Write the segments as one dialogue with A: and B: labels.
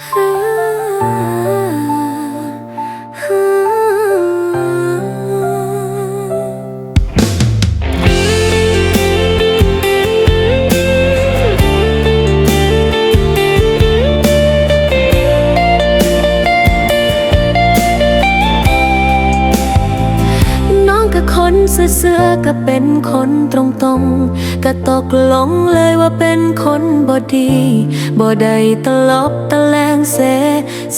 A: 嗯。 เสือก็เป็นคนตรงๆก็ตกลงเลยว่าเป็นคนบ่ดีบ่ได้ตลบตะแลงเส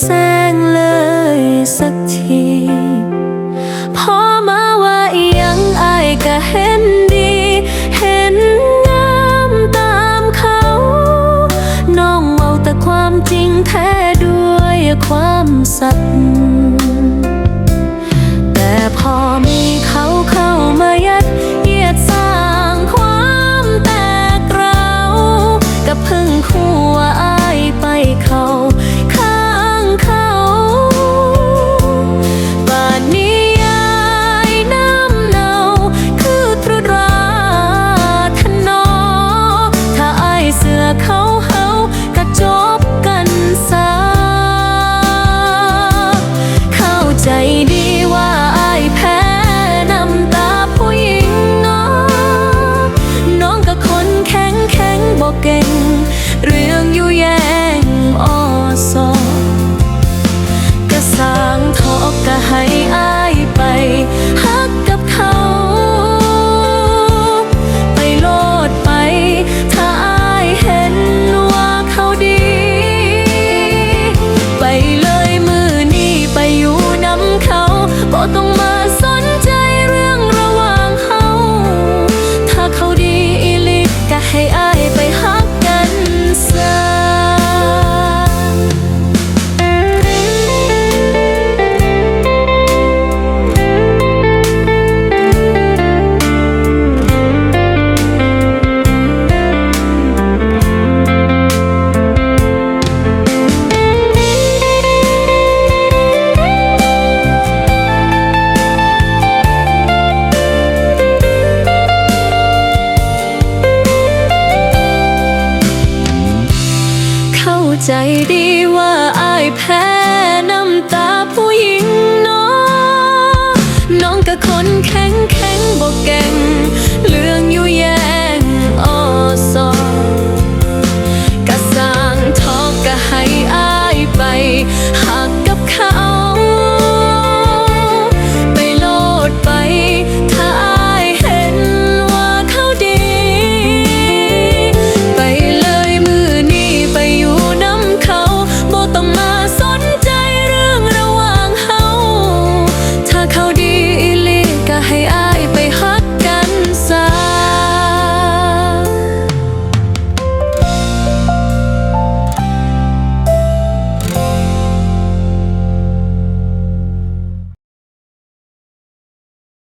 A: แสงเลยสักทีพอมาว่าอยังอายก็เห็นดี เห็นงามตามเขา น้องเอาแต่ความจริงแท้ด้วยความสัตย์าย ใจดีว่าอายแพ้น้ำตาผู้หญิงน้องน้องก็คนแข็งแข็งบอกแก่งเรื่องอยู่แยงอสอกะสร้างทอกกะให้อายไป